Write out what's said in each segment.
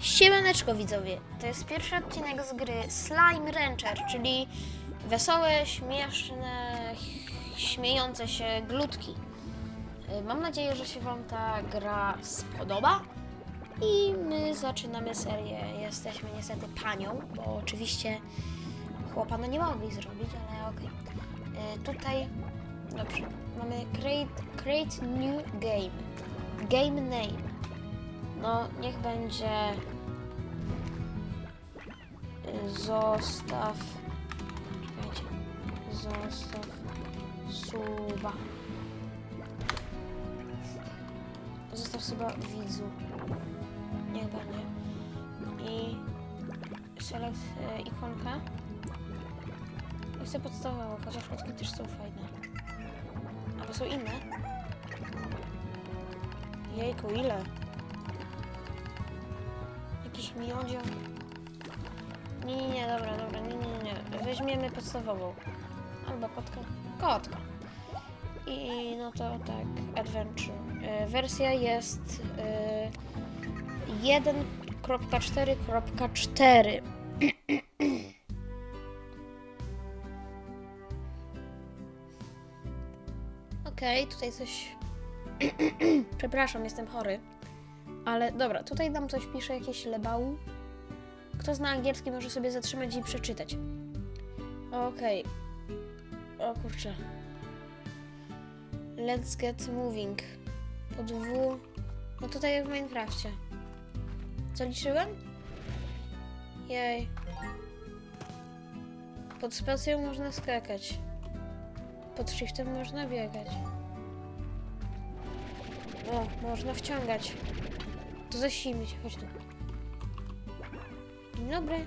Siemaneczko widzowie, to jest pierwszy odcinek z gry Slime Rancher, czyli wesołe, śmieszne, śmiejące się glutki. Y, Mam nadzieję, że się Wam ta gra spodoba i my zaczynamy serię. Jesteśmy niestety panią, bo oczywiście chłopa no nie mogli zrobić, ale okej. Y, Tutaj, dobrze, mamy create, create new game, game name. No, niech będzie. y, Zostaw. Czekajcie. Zostaw suba. Zostaw suba widzu. Niech będzie. I select y, ikonkę. I chcę podstawową, chociaż kotki też są fajne. Albo są inne. Jejku, ile? Jakiś miodzio. Nie, nie, nie, dobra, dobra, nie, nie, nie. Weźmiemy podstawową. Albo kotka. Kotka. I no to tak, Adventure. E, wersja jest e, 1.4.4. Okej, tutaj coś. Przepraszam, jestem chory. Ale dobra, tutaj nam coś pisze, jakieś lebału. Kto zna angielski, może sobie zatrzymać i przeczytać. Okej. O kurczę. Let's get moving. Po dwu... No tutaj jak w Minecrafcie. Co liczyłem? Jej. Pod spacją można skakać. Pod shiftem można biegać. O, można wciągać. To zasilnić, chodź tu. Dzień dobry.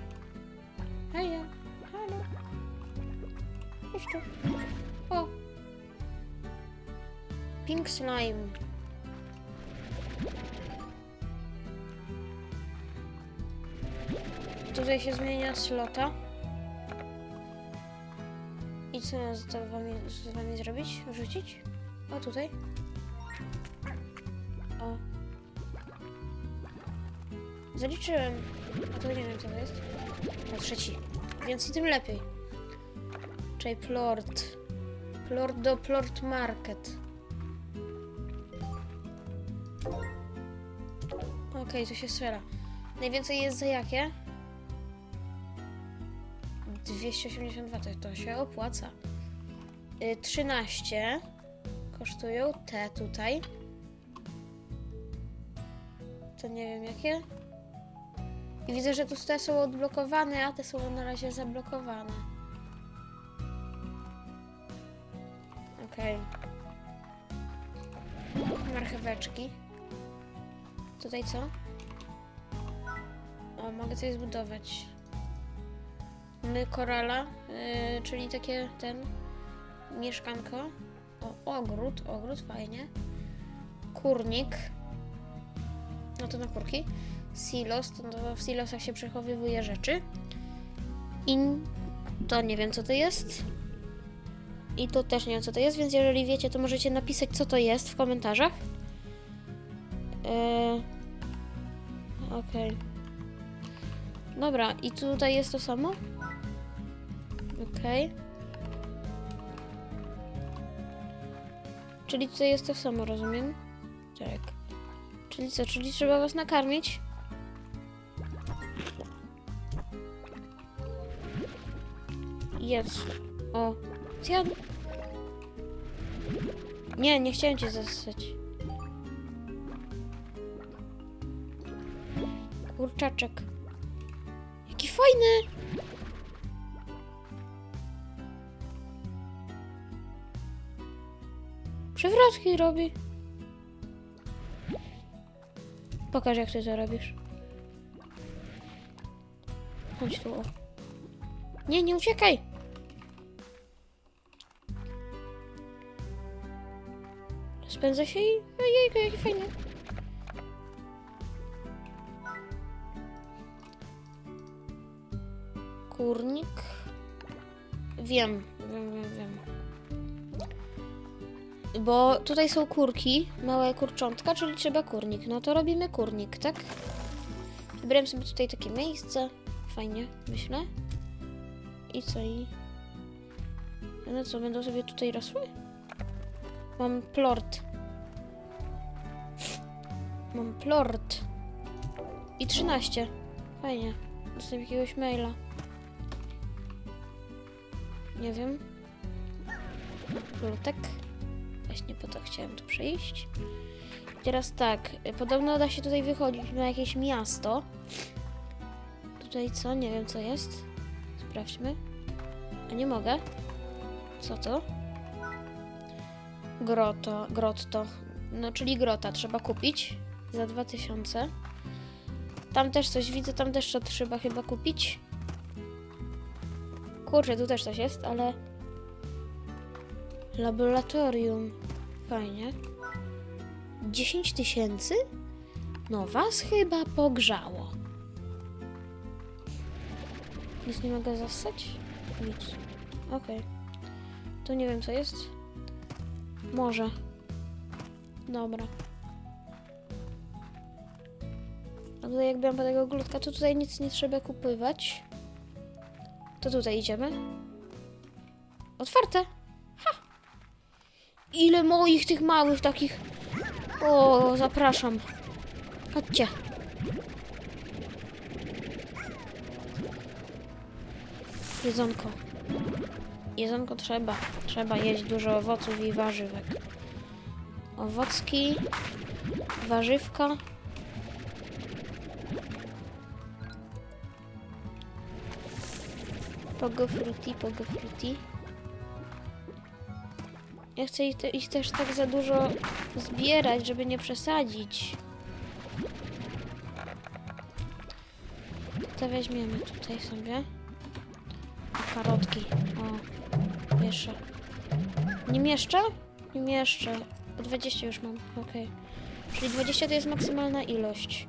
Hej, halo. Chodź tu. O. Pink slime. Tutaj się zmienia slota. I co mam z wami, z wami zrobić? Wrzucić? O, tutaj. Zaliczyłem. A to nie wiem co to jest. O, trzeci. Więc i tym lepiej. Czyli plort. Plort do plort market. Okej, tu się strzela. Najwięcej jest za jakie? 282, to, to się opłaca. Y, 13 kosztują te tutaj. To nie wiem jakie. I widzę, że tu te są odblokowane, a te są na razie zablokowane. Okej. Marcheweczki. Tutaj co? O, mogę coś zbudować. My korala, yy, czyli takie ten mieszkanko. O, ogród, ogród, fajnie. Kurnik. No to na kurki. Silos, to, w silosach się przechowywuje rzeczy. I to nie wiem co to jest. I to też nie wiem co to jest, więc jeżeli wiecie, to możecie napisać co to jest w komentarzach. Yy... Okej. Dobra, i tutaj jest to samo? Okej. Czyli tutaj jest to samo, rozumiem? Tak. Czyli co? Czyli trzeba was nakarmić? Jest. O. Zjadł. Nie, nie chciałem cię zasać. Kurczaczek. Jaki fajny! Przewrotki robi. Pokaż jak ty to robisz. Chodź tu. o. Nie, nie uciekaj! Spędza się i... Ojejku, jaki fajny. Kurnik. Wiem, wiem, wiem, wiem. Bo tutaj są kurki, małe kurczątka, czyli trzeba kurnik. No to robimy kurnik, tak? Wybrałem sobie tutaj takie miejsce. Fajnie, myślę. I co i... No co, będą sobie tutaj rosły? Mam plort. Mam plort. I 13. Fajnie. Dostałem jakiegoś maila. Nie wiem. Plutek. Właśnie po to chciałem tu przyjść. Teraz tak, podobno da się tutaj wychodzić na jakieś miasto. Tutaj co? Nie wiem co jest. Sprawdźmy. A nie mogę. Co to? Groto, grotto. No, czyli grota trzeba kupić za 2000. Tam też coś widzę, tam też to trzeba chyba kupić. Kurczę, tu też coś jest, ale... Laboratorium. Fajnie. 10 tysięcy? No was chyba pogrzało. Nic nie mogę zasać? Nic. Okej. To nie wiem co jest. Może. Dobra. Tutaj jak byłam po tego glutka, to tutaj nic nie trzeba kupywać. To tutaj idziemy. Otwarte. Ha! Ile moich tych małych takich. O, zapraszam. Chodźcie. Jedzonko. Jedzonko trzeba. Trzeba jeść dużo owoców i warzywek. Owocki, warzywka. Pogo frutti, pogo frutti. Ja chcę ich, te, ich też tak za dużo zbierać, żeby nie przesadzić. To weźmiemy tutaj sobie. I karotki. O, mieszczę. Nie mieszczę? Nie mieszczę. Po 20 już mam, okej. Czyli 20 to jest maksymalna ilość.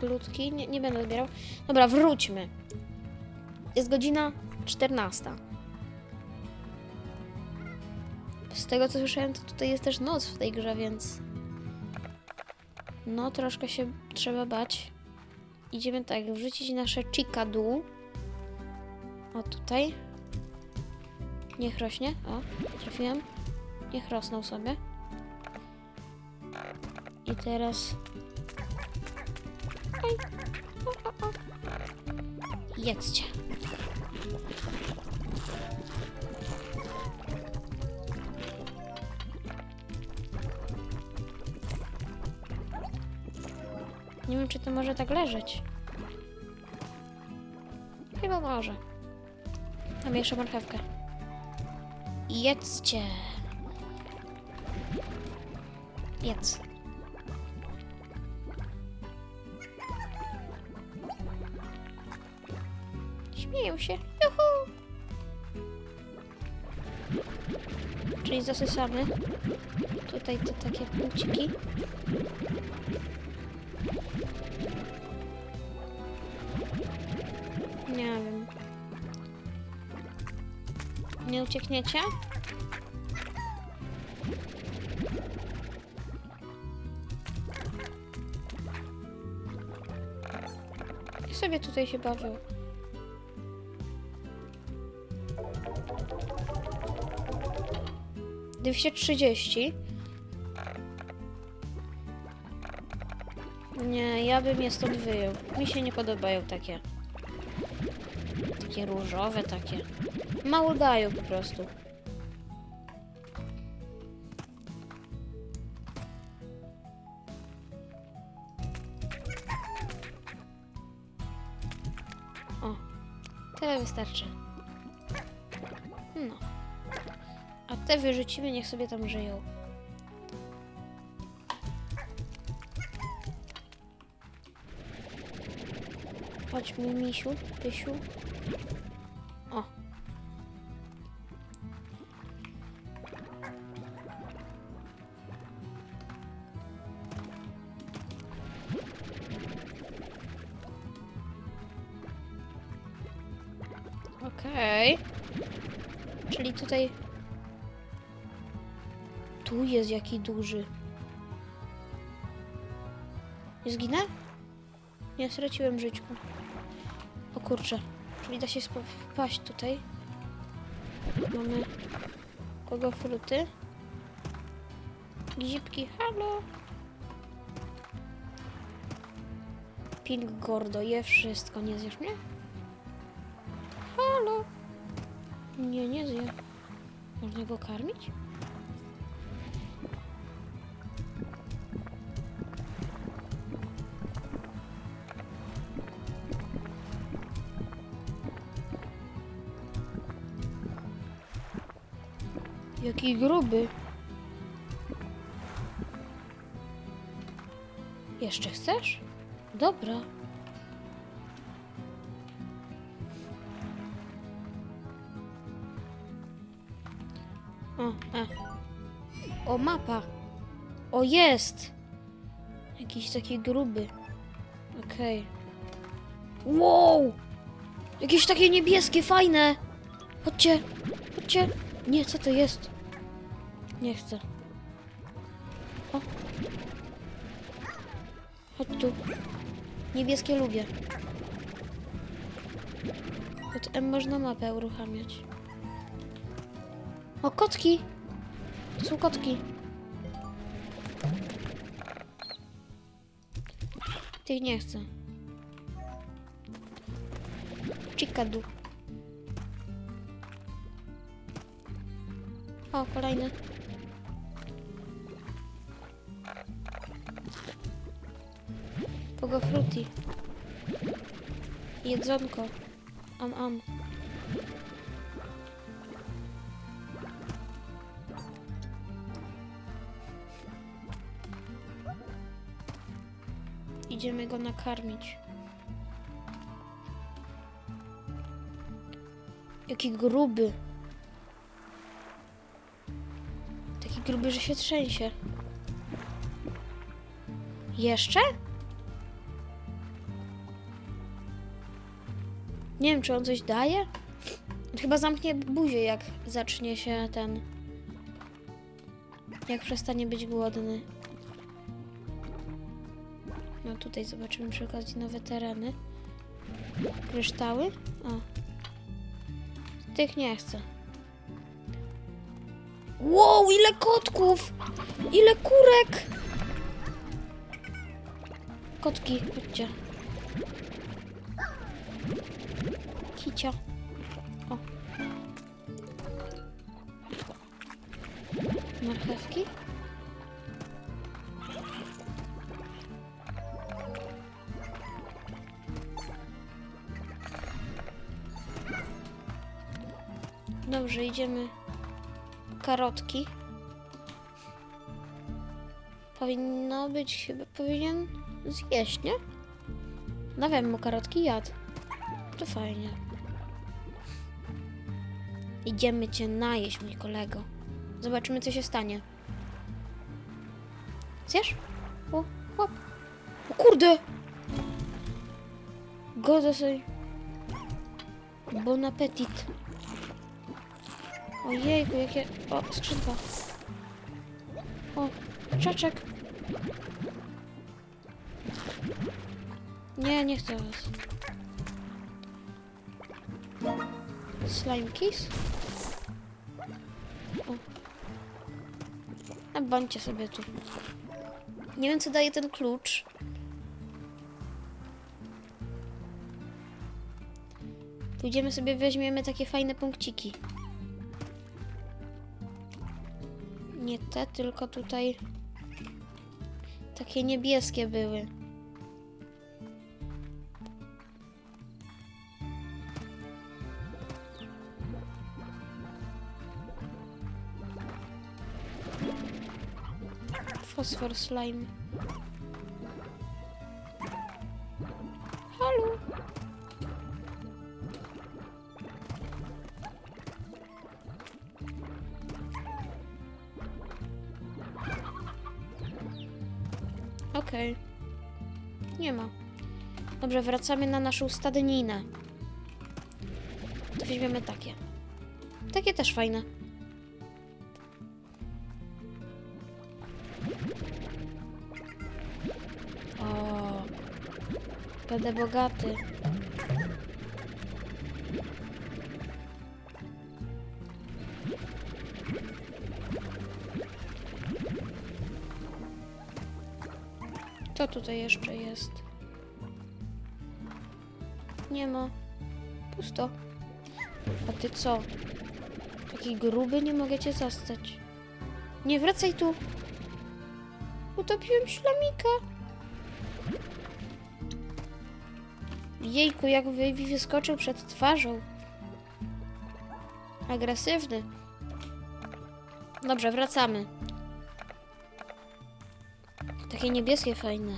Glutki? Nie, nie będę odbierał. Dobra, wróćmy. Jest godzina 14. Z tego co słyszałem, to tutaj jest też noc w tej grze, więc... No, troszkę się trzeba bać. Idziemy tak, wrzucić nasze chickadoo. O, tutaj. Niech rośnie. O, trafiłem. Niech rosną sobie. I teraz... Jedzcie. Nie wiem, czy to może tak leżeć. Chyba może. Mam jeszcze marchewkę. Jedzcie. Jedz. się. Juhu! Czyli zasysamy tutaj te takie punkciki. Nie wiem. Nie uciekniecie? Sobie tutaj się bawię. 230. Nie, ja bym je stąd wyjął. Mi się nie podobają takie. Takie różowe, takie. Mało dają po prostu. O, tyle wystarczy. Wyrzucimy, niech sobie tam żyją. Chodź mi, misiu, pysiu. O. Okej. Czyli tutaj... Tu jest jaki duży. Nie zginę? Nie, straciłem żyćku. O kurczę. Czyli da się wpaść tutaj. Mamy kogo fruty. Gzipki, halo. Pink Gordo, je wszystko, nie zjesz mnie? Halo. Nie, nie zje. Można go karmić? Jaki gruby. Jeszcze chcesz? Dobra. O, e. O, mapa. O, jest. Jakiś taki gruby. Okej. Wow! Jakieś takie niebieskie, fajne. Chodźcie, chodźcie. Nie, co to jest? Nie chcę. O. Chodź tu. Niebieskie lubię. Pod M można mapę uruchamiać. O, kotki! To są kotki. Tych nie chcę. Chickadu. O, kolejny. Pogo frutti. Jedzonko. Am, am. Idziemy go nakarmić. Jaki gruby. Że się trzęsie. Jeszcze? Nie wiem, czy on coś daje? Chyba zamknie buzię, jak zacznie się ten. Jak przestanie być głodny. No tutaj zobaczymy przy okazji nowe tereny. Kryształy? O. Tych nie chcę. Wow, ile kotków! Ile kurek! Kotki, chodźcie. Kicia. O. Marchewki? Dobrze, idziemy. Karotki. Powinno być, chyba powinien zjeść, nie? Dawałem mu karotki, jadł. To fajnie. Idziemy cię najeść, mój kolego. Zobaczymy, co się stanie. Zjesz? O. O kurde! Goda sobie. Bon appetit. Ojejku, jakie... O, skrzynka. O, czaczek. Nie, nie chcę was. Slime kiss? O. A sobie tu. Nie wiem, co daje ten klucz. Pójdziemy sobie, weźmiemy takie fajne punkciki. Nie te, tylko tutaj takie niebieskie były. Fosfor slime. Wracamy na naszą stadninę. To weźmiemy takie. Takie też fajne. O, będę bogaty. Co tutaj jeszcze jest? Nie ma. Pusto. A ty co? Taki gruby nie mogę cię zastać. Nie wracaj tu. Utopiłem ślamika. Jejku, jak wy- wyskoczył przed twarzą. Agresywny. Dobrze, wracamy. Takie niebieskie fajne.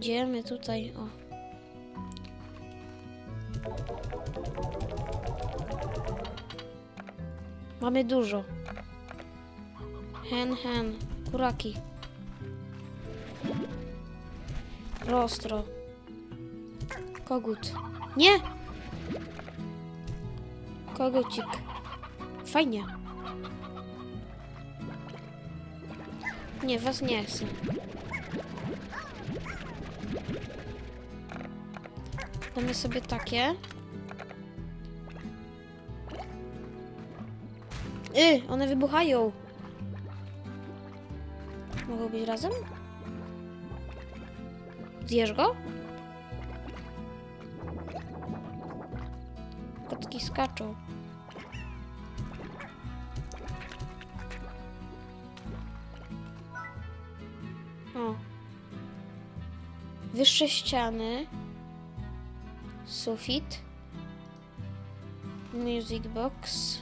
Idziemy tutaj, o. Mamy dużo. Hen, hen. Kuraki. Rostro. Kogut. Nie! Kogucik. Fajnie. Nie, was nie chcę. Damy sobie takie. Y, one wybuchają. Mogą być razem? Zjesz go? Kotki skaczą. O. Wyższe ściany. Sufit. Music box.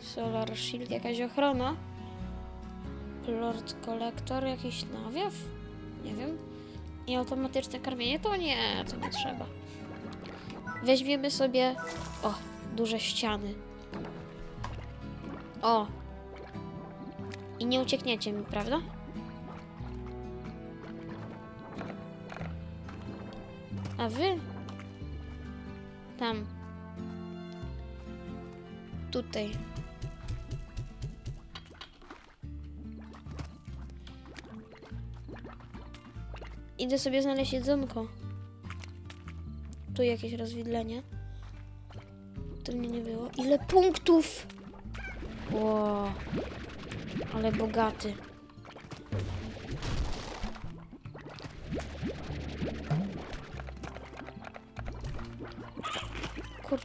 Solar shield, jakaś ochrona. Lord kolektor, jakiś nawiew? Nie wiem. I automatyczne karmienie? To nie, to nie trzeba. Weźmiemy sobie... O, duże ściany. O. I nie uciekniecie mi, prawda? A wy? Tam. Tutaj. Idę sobie znaleźć jedzonko. Tu jakieś rozwidlenie. To mnie nie było. Ile punktów? Ło. Ale bogaty.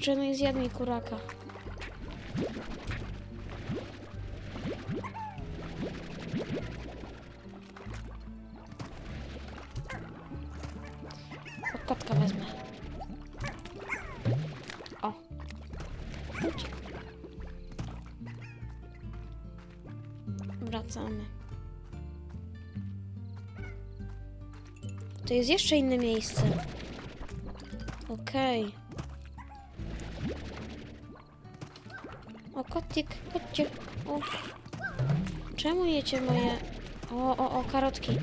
Kurczę, no i zjadł kuraka. Kotka wezmę. O. Wracamy. To jest jeszcze inne miejsce. Okej. O, kotik, chodźcie. O. Czemu jecie moje... O, o, o, karotki.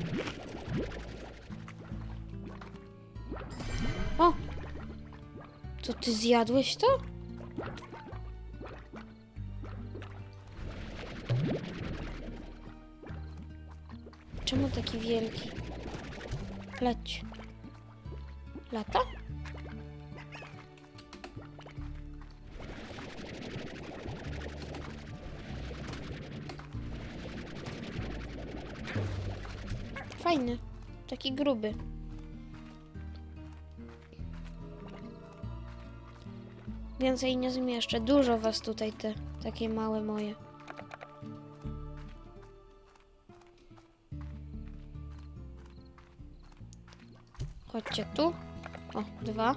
O! To ty zjadłeś to? Czemu taki wielki? Leć. Lata? Gruby. Więcej nie zmieszczę. Dużo was tutaj te takie małe moje. Chodźcie tu. O, dwa.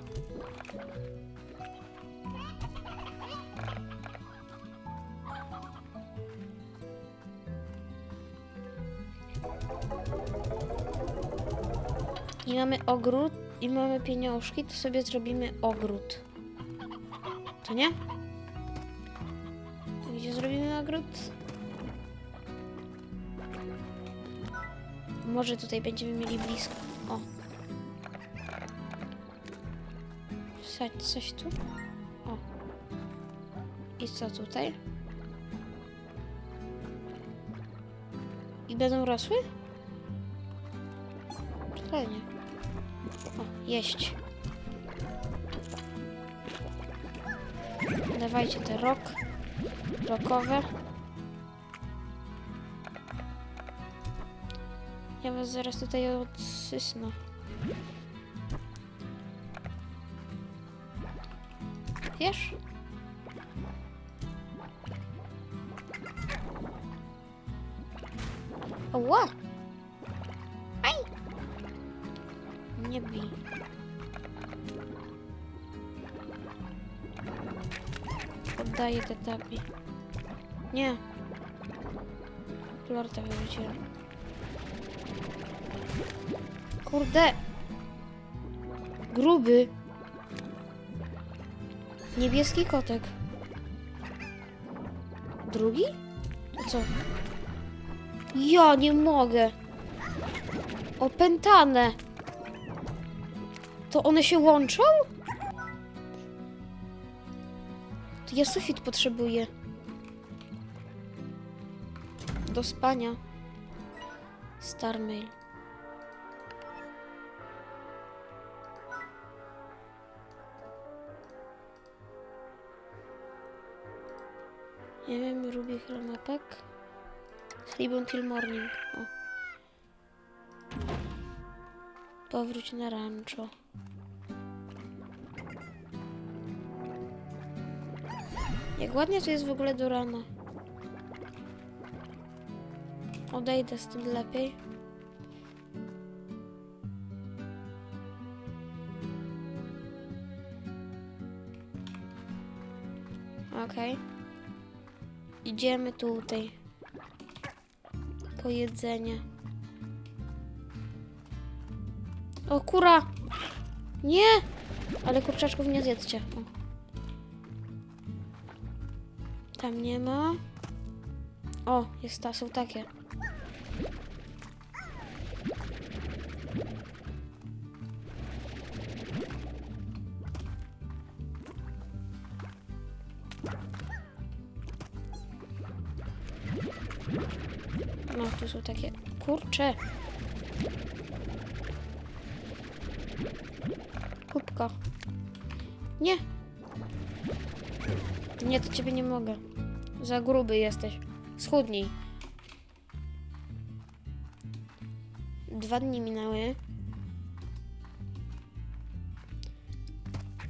I mamy ogród i mamy pieniążki, to sobie zrobimy ogród. To nie? To gdzie zrobimy ogród? Może tutaj będziemy mieli blisko. O. Wsadź coś tu. O. I co tutaj? będą rosły? Fajnie. O, jeść. Dawajcie te rok. Rokowe. Ja was zaraz tutaj odsysnę. Wiesz? Tapi. Nie. Lorta wyrzuciłem. Kurde! Gruby! Niebieski kotek. Drugi? Co? Ja nie mogę. Opętane. To one się łączą? To ja sufit potrzebuję. Do spania. Starmail. Nie wiem, Ruby Chromapek. Sleep until morning. O. Powróć na rancho. Jak ładnie to jest w ogóle do rana. Odejdę stąd lepiej. Okej. Idziemy tutaj. Po jedzenie. O, kura! Nie! Ale kurczaczków nie zjedzcie. Tam nie ma. O, jest ta, są takie. No, tu są takie. Kurcze! Kubka. Nie! Nie, to ciebie nie mogę. Za gruby jesteś. Schudnij. Dwa dni minęły.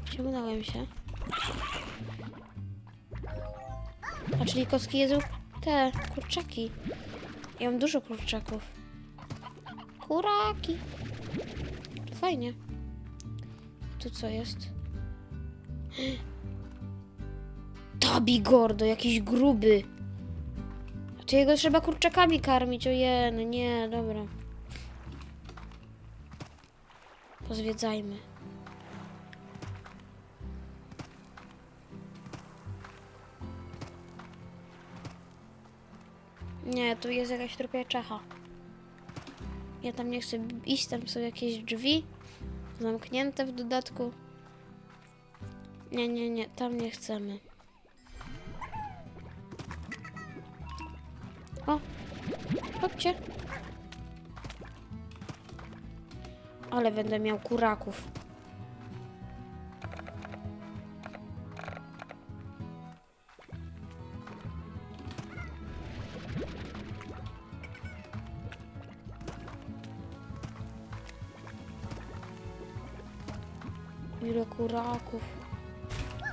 Wciągnąłem się. A czyli kostki jedzą te kurczaki. Ja mam dużo kurczaków. Kuraki. Fajnie. Tu co jest? Tabi Gordo, jakiś gruby. A to jego trzeba kurczakami karmić, ojej, nie, dobra. Pozwiedzajmy. Nie, tu jest jakaś trupia czecha. Ja tam nie chcę iść, tam są jakieś drzwi. Zamknięte w dodatku. Nie, nie, nie, tam nie chcemy. O, chodźcie. Ale będę miał kuraków. Ile kuraków.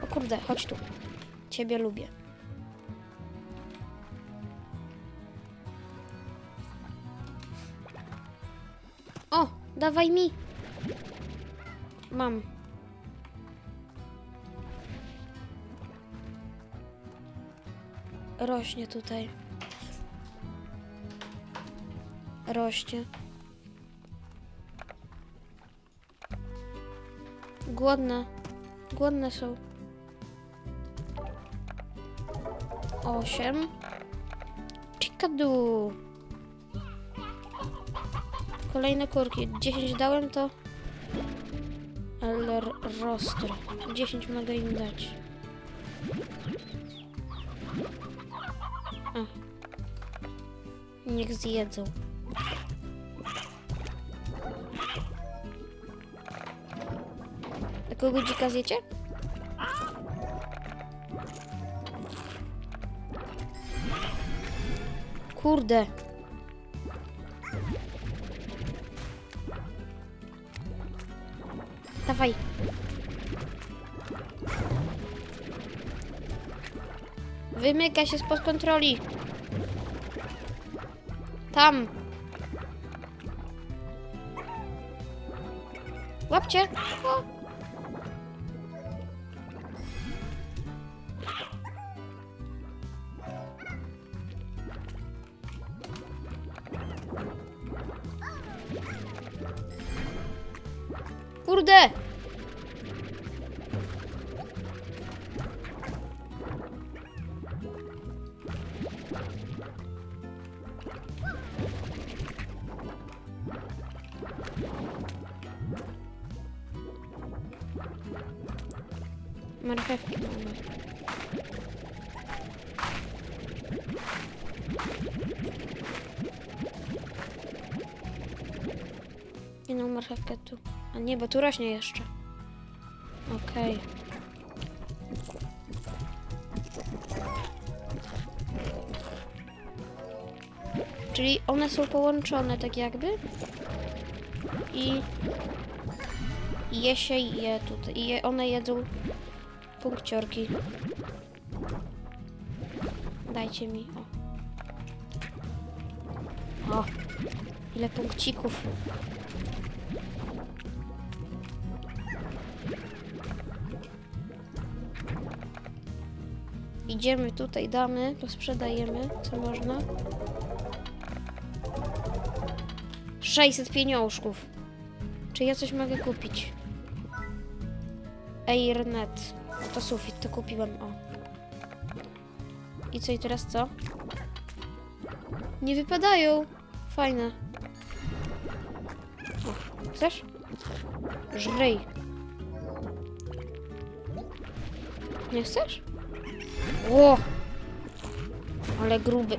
O kurde, chodź tu. Ciebie lubię. Dawaj mi. Mam. Rośnie tutaj. Rośnie. Głodne. Głodne są. Osiem. Cikadu. Kolejne kurki. 10 dałem to. Ale roster. 10 mogę im dać. A. Niech zjedzą. Takiego dzika zjecie? Kurde. Dawaj. Wymyka się spod kontroli. Tam. Łapcie. O. marchewkę tu. A nie, bo tu rośnie jeszcze. Okej. Czyli one są połączone tak jakby. I je się je tutaj. I je, one jedzą punkciorki. Dajcie mi. O. O. Ile punkcików. Idziemy tutaj, damy, posprzedajemy, co można. 600 pieniążków. Czy ja coś mogę kupić? Airnet. O, to sufit, to kupiłem, o. I co, i teraz co? Nie wypadają. Fajne. O, chcesz? Żryj. Nie chcesz? Ło! Ale gruby.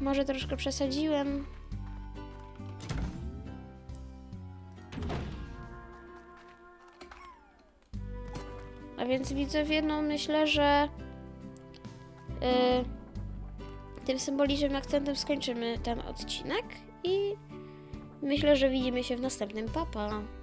Może troszkę przesadziłem. A więc widzowie, no myślę, że yy, tym symbolicznym akcentem skończymy ten odcinek i myślę, że widzimy się w następnym. Papa. Pa.